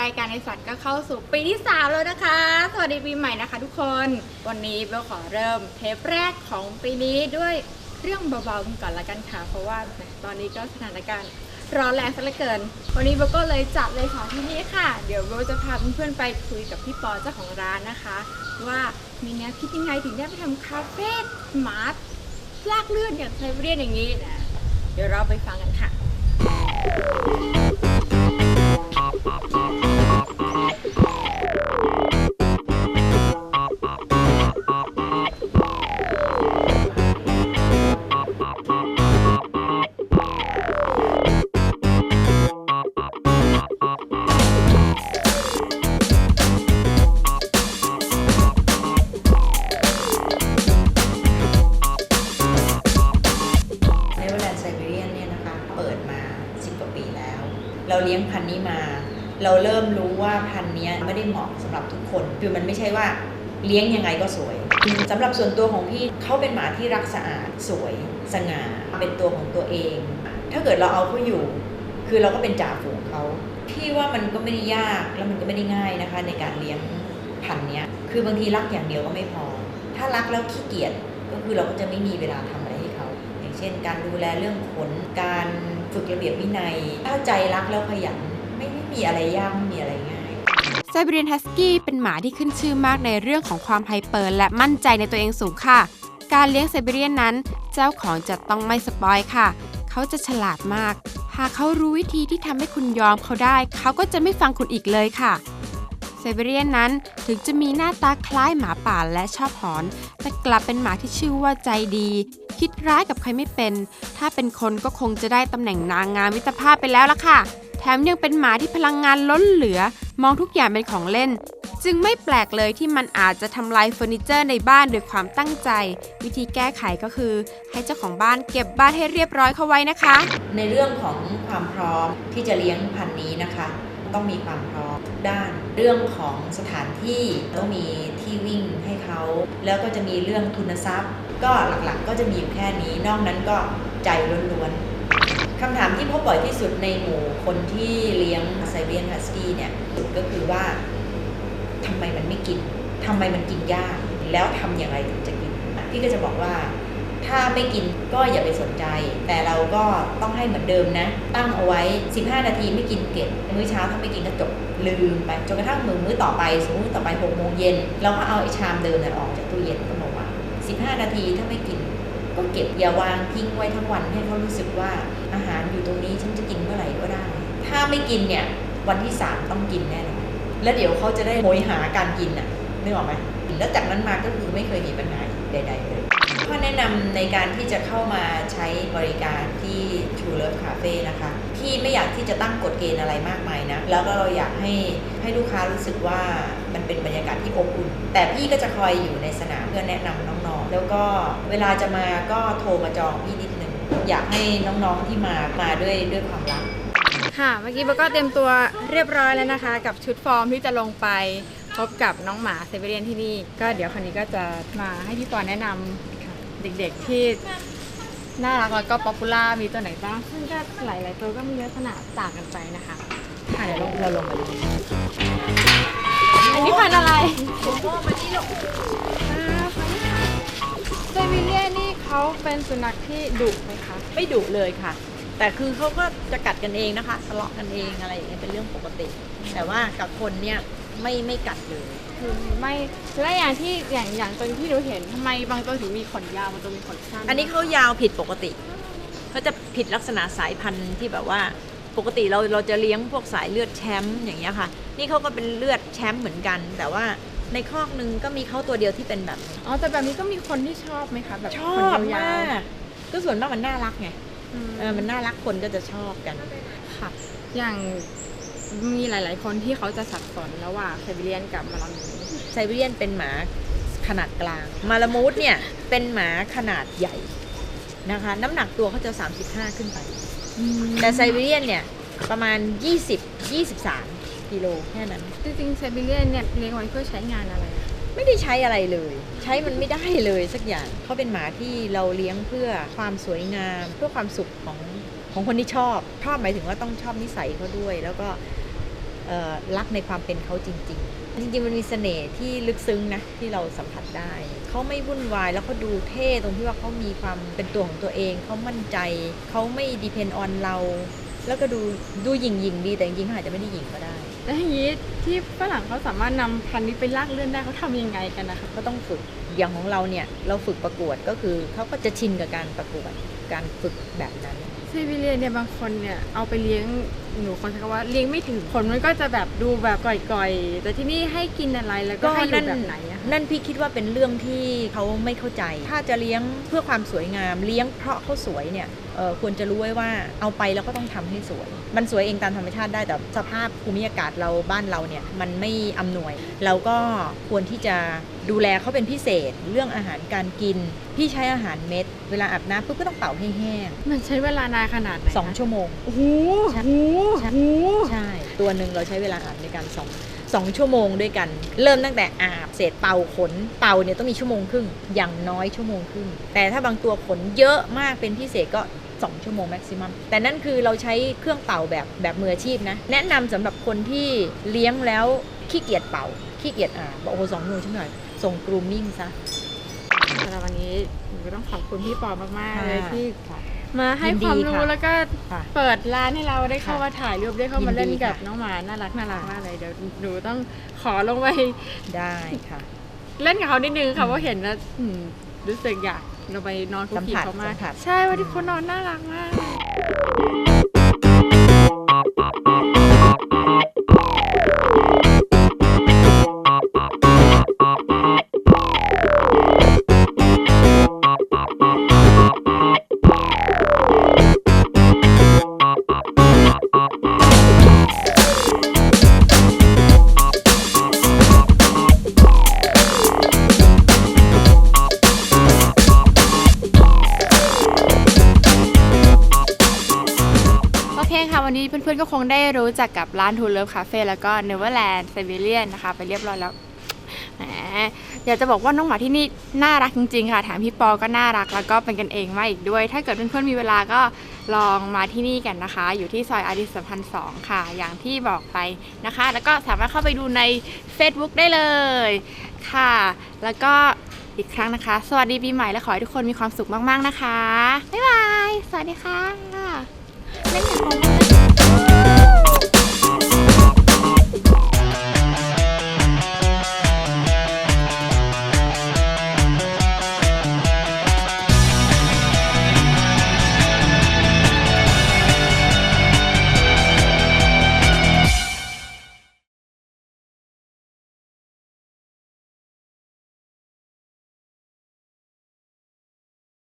รายการในสัตว์ก็เข้าสู่ปีที่ 3 แล้วนะคะ สวัสดีปีใหม่นะคะทุกคน วันนี้เบลขอเริ่มเทปแรกของปีนี้ด้วยเรื่องเบาๆกันก่อนละกันค่ะ เพราะว่าตอนนี้ก็สถานการณ์ร้อนแรงซะเหลือเกิน วันนี้เบลก็เลยจัดเลยค่ะที่นี่ค่ะ เดี๋ยวเบลจะพาเพื่อนๆไปคุยกับพี่ปอเจ้าของร้านนะคะ ว่ามีแนวคิดยังไงถึงได้ไปทำคาเฟ่หมาลากเลื่อนอย่างไซเบเรียนอย่างนี้นะ เดี๋ยวเราไปฟังกันค่ะ เนเวอร์แลนไซเรียเนี่ยนะคะเปิดมา 10 กว่าปีแล้ว เราเลี้ยงพันธุ์นี้มา เราเริ่มรู้ว่าพันธุ์นี้ไม่ได้เหมาะสำหรับทุกคน คือมันไม่ใช่ว่าเลี้ยงยังไงก็สวยสำหรับส่วนตัวของพี่เขาเป็นหมาที่รักสะอาดสวย สง่าเป็นตัวของตัวเอง ถ้าเกิดเราเอาเขาอยู่ คือเราก็เป็นจ่าฝูงเขาพี่ว่ามันก็ไม่ได้ยากแล้วมันก็ไม่ได้ง่ายนะคะ ในการเลี้ยงพันธุ์นี้คือบางทีรักอย่างเดียวก็ไม่พอ ถ้ารักแล้วขี้เกียจก็คือเราก็จะไม่มีเวลาทำอะไรให้เขาอย่างเช่น การดูแลเรื่องขนการฝึกระเบียบวินัย ถ้าใจรักแล้วขยัน ม่ไม่มีอะไรยากไม่มีอะไรง่ายไซบีเรียนฮัสกี้เป็นหมาที่ขึ้นชื่อมากในเรื่องของความไฮเปอร์และมั่นใจในตัวเองสูงค่ะ การเลี้ยงไซบีเรียนนั้น เจ้าของจะต้องไม่สปอยค่ะ เขาจะฉลาดมาก หากเขารู้วิธีที่ทำให้คุณยอมเขาได้ เขาก็จะไม่ฟังคุณอีกเลยค่ะไซบีเรียนนั้นถึงจะมีหน้าตาคล้ายหมาป่าและชอบหอน แต่กลับเป็นหมาที่ชื่อว่าใจดี คิดร้ายกับใครไม่เป็น ถ้าเป็นคนก็คงจะได้ตำแหน่งนางงามมิตรภาพไปแล้วล่ะค่ะ แถมยังเป็นหมาที่พลังงานล้นเหลือ มองทุกอย่างเป็นของเล่น จึงไม่แปลกเลยที่มันอาจจะทำลายเฟอร์นิเจอร์ในบ้านด้วยความตั้งใจ วิธีแก้ไขก็คือ ให้เจ้าของบ้านเก็บบ้านให้เรียบร้อยเข้าไว้นะคะ ในเรื่องของความพร้อมที่จะเลี้ยงพันธุ์นี้นะคะ ต้องมีความพร้อมทุกด้าน เรื่องของสถานที่ต้องมีที่วิ่งให้เขาแล้วก็จะมีเรื่องทุนทรัพย์ ก็หลักๆ ก็จะมีอยู่แค่นี้ นอกนั้นก็ใจล้วนๆ คำถามที่พบบ่อยที่สุดในหมู่คนที่เลี้ยงไซเบียนฮัสกี้เนี่ยก็คือว่าทำไมมันไม่กินทำไมมันกินยาก แล้วทำอย่างไรถึงจะกิน พี่ก็จะบอกว่าถ้าไม่กินก็อย่าไปสนใจ แต่เราก็ต้องให้เหมือนเดิมนะ ตั้งเอาไว้ 15 นาทีไม่กินเก็บมื้อเช้าถ้าไม่กินก็จบลืมไปจนกระทั่งมื้อมื้อต่อไปสมมติต่อไป6โมงเย็นเราก็เอาไอ้ชามเดิมเนี่ยออกจากตู้เย็นก็มาวา15 นาทีถ้าไม่กินก็เก็บอย่าวางทิ้งไว้ทั้งวันให้เขารู้สึกว่า อาหารอยู่ตรงนี้ฉันจะกินเมื่อไหร่ก็ได้ ถ้าไม่กินเนี่ยวันที่3ต้องกินแน่นอนแล้วเดี๋ยวเขาจะได้โหยหาการกินน่ะนึกออกไหมแล้วจากนั้นมาก็คือไม่เคยมีปัญหาใด ๆ เลยข้อแนะนำในการที่จะเข้ามาใช้บริการที่ True Love Cafe นะคะพี่ไม่อยากที่จะตั้งกฎเกณฑ์อะไรมากมายนะ แล้วก็เราอยากให้ให้ลูกค้ารู้สึกว่ามันเป็นบรรยากาศที่อบอุ่น แต่พี่ก็จะคอยอยู่ในสนามเพื่อแนะนำน้องๆ แล้วก็เวลาจะมาก็โทรมาจองพี่นิด อยากให้น้องๆที่มามาด้วยด้วยความรัก ค่ะเมื่อกี้เบลก็เตรียมตัวเรียบร้อยแล้วนะคะ กับชุดฟอร์มที่จะลงไปพบกับน้องหมาเซเบเรียนที่นี่ ก็เดี๋ยวคนนี้ก็จะมาให้พี่ปอแนะนำเด็กๆที่น่ารักแล้วก็ป๊อปปูล่ามีตัวไหนบ้างซึ่งก็หลายๆตัวก็มีลักษณะต่างกันไปนะคะค่ะเดี๋ยวลงเราลงมาดูอันนี้พันธุ์อะไรเซเบเรียนนี่ เขาเป็นสุนัขที่ดุไหมคะ ไม่ดุเลยค่ะ แต่คือเขาก็จะกัดกันเองนะคะทะเลาะกันเองอะไรอย่างเงี้ยเป็นเรื่องปกติ แต่ว่ากับคนเนี่ยไม่ไม่กัดเลยคือไม่และอย่างที่อย่างอย่างตัวที่เราเห็นทำไมบางตัวถึงมีขนยาวบางตัวมีขนสั้นอันนี้เขายาวผิดปกติเขาจะผิดลักษณะสายพันธุ์ที่แบบว่าปกติเราเราจะเลี้ยงพวกสายเลือดแชมป์อย่างเงี้ยค่ะ นี่เขาก็เป็นเลือดแชมป์เหมือนกัน แต่ว่า ในคอกหนึงก็มีเขาตัวเดียวที่เป็นแบบนี้อ๋อแต่แบบนี้ก็มีคนที่ชอบไหมคะแบบชขนอบยามาวกก็ส่วนมากมันน่ารักไงๆอืมเออมันน่ารักคนก็จะชอบกันค่ะอย่างมีหลาย ๆ คนที่เขาจะสับสนระหว่างไซบีเรียนกับมาลามีไซบีเรียนเป็นหมาขนาดกลาง มาลามูดเนี่ยเป็นหมาขนาดใหญ่นะคะ น้ำหนักตัวเขาจะ 35 ขึ้นไป แต่ไซบีเรียนเนี่ยประมาณ 20 23 กิโลแค่นั้น จริงๆไซบีเรียนเนี่ยเลี้ยงไว้เพื่อใช้งานอะไรอะไม่ได้ใช้อะไรเลย ใช้มันไม่ได้เลยสักอย่างเขาเป็นหมาที่เราเลี้ยงเพื่อความสวยงาม เพื่อความสุขของของคนที่ชอบ ชอบหมายถึงว่าต้องชอบนิสัยเขาด้วย แล้วก็เอ่อเอ่อรักในความเป็นเขาจริง ๆ จริง ๆ มันมีเสน่ห์ที่ลึกซึ้งนะที่เราสัมผัสได้ เขาไม่วุ่นวายแล้วเขาดูเท่ตรงที่ว่าเขามีความเป็นตัวของตัวเองเขามั่นใจเขาไม่ดีเพนออนเรา แล้วก็ดูดูหยิ่งหยิ่งๆดีแต่จริงๆเขาอาจจะไม่ได้หยิ่งก็ได้ แล้วอย่างนี้ที่ฝรั่งเขาสามารถนำพันธุ์นี้ไปลากเลื่อนได้เขาทำยังไงกันนะคะก็ต้องฝึกอย่างของเราเนี่ยเราฝึกประกวดก็คือเขาก็จะชินกับการประกวดการฝึกแบบนั้น ไซบีเรียนเนี่ยบางคนเนี่ยเอาไปเลี้ยงหนูคนใช้คำว่าเลี้ยงไม่ถึงผลมันก็จะแบบดูแบบก่อยๆ แต่ที่นี่ให้กินอะไรแล้วก็ให้อยู่แบบไหนอะคะนั่นพี่คิดว่าเป็นเรื่องที่เขาไม่เข้าใจ ถ้าจะเลี้ยงเพื่อความสวยงาม เลี้ยงเพราะเขาสวยเนี่ยเอ่อควรจะรู้ไว้ว่าเอาไปแล้วก็ต้องทำให้สวย มันสวยเองตามธรรมชาติได้แต่สภาพภูมิอากาศเราบ้านเราเนี่ยมันไม่อำนวย เราก็ควรที่จะดูแลเขาเป็นพิเศษ เรื่องอาหารการกิน พี่ใช้อาหารเม็ด เวลาอาบน้ำปุ๊บก็ต้องเป่าให้แห้ง มันใช้เวลานานขนาดไหนคะสองชั่วโมง โอ้โหใช่โอ้โหใช่โอ้โหใช่ ตัวหนึ่งเราใช้เวลาอาบในการสองสองชั่วโมงด้วยกัน เริ่มตั้งแต่อาบเสร็จเป่าขนเป่าเนี่ยต้องมีชั่วโมงครึ่งอย่างน้อยชั่วโมงครึ่งแต่ถ้าบางตัวขนเยอะมากเป็นพิเศษก็2 ชั่วโมงแม็กซิมัมแต่นั่นคือเราใช้เครื่องเป่าแบบแบบมืออาชีพนะ แนะนำสำหรับคนที่เลี้ยงแล้วขี้เกียจเป่าขี้เกียจอาบบอกโอ้โหสองชั่วโมงชั่วหน่อย ส่งกรูมมิ่งซะสำหรับวันนี้หนูก็ต้องขอบคุณพี่ปอมากๆค่ะเลยที่ค่ะ มาให้ยินดีความรู้ค่ะแล้วก็ค่ะเปิดร้านให้เราได้เข้าค่ะมาถ่ายรูปได้เข้ามาเล่นยินดีกับค่ะน้องหมาน่ารักน่ารักมากเลยเดี๋ยวหนูต้องขอลงไปได้ค่ะ เล่นกับเขานิดนึงค่ะเพราะเห็นแล้วอืมรู้สึกอยากเราไปนอนคุกคีสัมผัสเขามากสัมผัสใช่วันที่เขานอนน่ารักมาก เพื่อนๆก็คงได้รู้จักกับร้านทูเลิฟคาเฟ่แล้วก็เนเวอร์แลนด์ไซบีเรียนนะคะ ไปเรียบร้อยแล้วแหมอยากจะบอกว่าน้องหมาที่นี่น่ารักจริง ๆ ค่ะแถมพี่ปอก็น่ารักแล้วก็เป็นกันเองมากอีกด้วย ถ้าเกิดเพื่อนๆมีเวลาก็ลองมาที่นี่กันนะคะ อยู่ที่ซอยอาดิสัมพันธ์สองค่ะ อย่างที่บอกไปนะคะ แล้วก็สามารถเข้าไปดูใน Facebook ได้เลยค่ะ แล้วก็อีกครั้งนะคะ สวัสดีปีใหม่และขอให้ทุกคนมีความสุขมากๆนะคะบ๊ายบายสวัสดีค่ะ